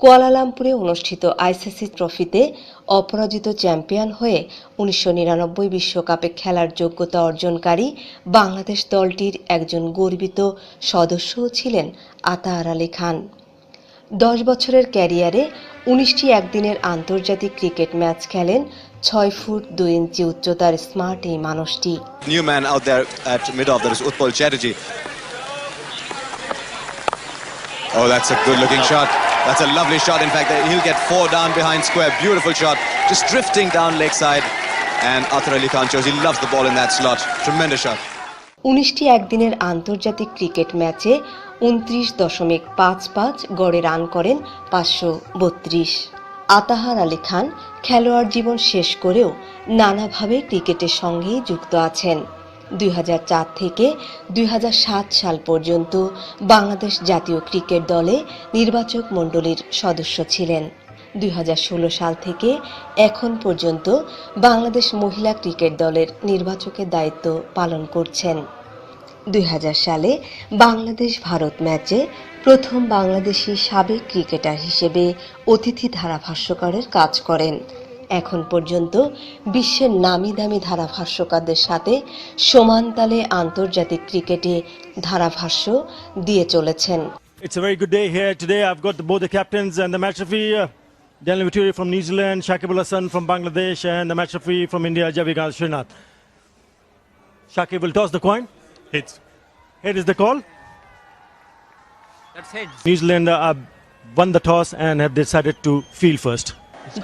কুয়ালালামপুরে অনুষ্ঠিত আইসিসি ট্রফিতে অপরাজিত চ্যাম্পিয়ন হয়ে উনিশশো নিরানব্বই বিশ্বকাপে খেলার যোগ্যতা অর্জনকারী বাংলাদেশ দলটির একজন গর্বিত সদস্যও ছিলেন আতাহার আলী খান দশ বছরের ক্যারিয়ারে উনিশটি একদিনের আন্তর্জাতিক ক্রিকেট ম্যাচ খেলেন ছয় ফুট দুই ইঞ্চি উচ্চতার স্মার্ট এই মানুষটি. Oh, that's a good looking shot. That's a lovely shot. In fact, he'll get four down behind square. Beautiful shot. Just drifting down leg side. And Athar Ali Khan shows he loves the ball in that slot. Tremendous shot. উনিশটি একদিনের আন্তর্জাতিক cricket ম্যাচে উনত্রিশ দশমিক পাঁচ পাঁচ গড়ে run করেন পাঁচশো বত্রিশ আতাহার আলী খান খেলোয়াড় জীবন শেষ করেও নানাভাবে ক্রিকেটের সঙ্গেই যুক্ত আছেন দুই হাজার চার থেকে দুই হাজার সাত সাল পর্যন্ত বাংলাদেশ জাতীয় ক্রিকেট দলে নির্বাচক মণ্ডলীর সদস্য ছিলেন। দুই হাজার ষোলো সাল থেকে এখন পর্যন্ত বাংলাদেশ মহিলা ক্রিকেট দলের নির্বাচকের দায়িত্ব পালন করছেন। দুই হাজার সালে বাংলাদেশ ভারত ম্যাচে প্রথম বাংলাদেশি সাবেক ক্রিকেটার হিসেবে অতিথি ধারাভাষ্যকারের কাজ করেন। এখন পর্যন্ত বিশ্বের নামি দামি ধারাভাষ্যকারদের সাথে সমান তালে আন্তর্জাতিক ক্রিকেটে ধারাভাষ্য দিয়ে চলেছেন It's a very good day here today. I've got the, both the captains and the match referee, uh, Daniel Vituri from New Zealand, Shakib Al Hassan from Bangladesh, and the match referee from India, Javigal Srinath. Shakib will toss the coin. Hits. Here is the call. That's heads. New Zealand uh, uh, won the toss and have decided to field first.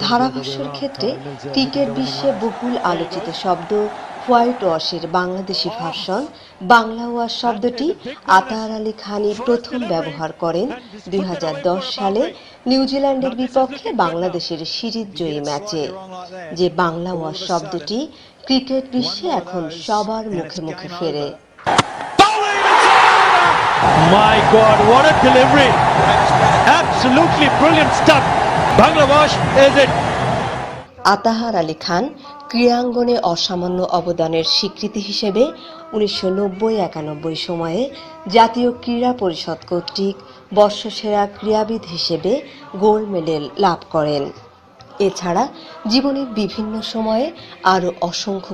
ধারাভাষ্যের ক্ষেত্রে cricket বিশ্বে বহুল আলোচিত শব্দ white ওয়াশের Bangladeshi version Bangla wash শব্দটি আতাহার আলী খানই প্রথম ব্যবহার করেন দুই সালে নিউজিল্যান্ডের বিপক্ষে বাংলাদেশের সিরিজ জয়ী ম্যাচে যে বাংলা ওয়াশ শব্দটি ক্রিকেট বিশ্বে এখন সবার মুখে মুখে ফেরে My God, what a delivery! Absolutely brilliant stuff. Is it. Atahar Ali Khan ক্রীড়াঙ্গনে অসামান্য অবদানের স্বীকৃতি হিসেবে উনিশশো নব্বই একানব্বই সময়ে জাতীয় ক্রীড়া পরিষদ কর্তৃক বর্ষসেরা ক্রীড়াবিদ হিসেবে গোল্ড মেডেল লাভ করেন এছাড়া জীবনের বিভিন্ন সময়ে আরও অসংখ্য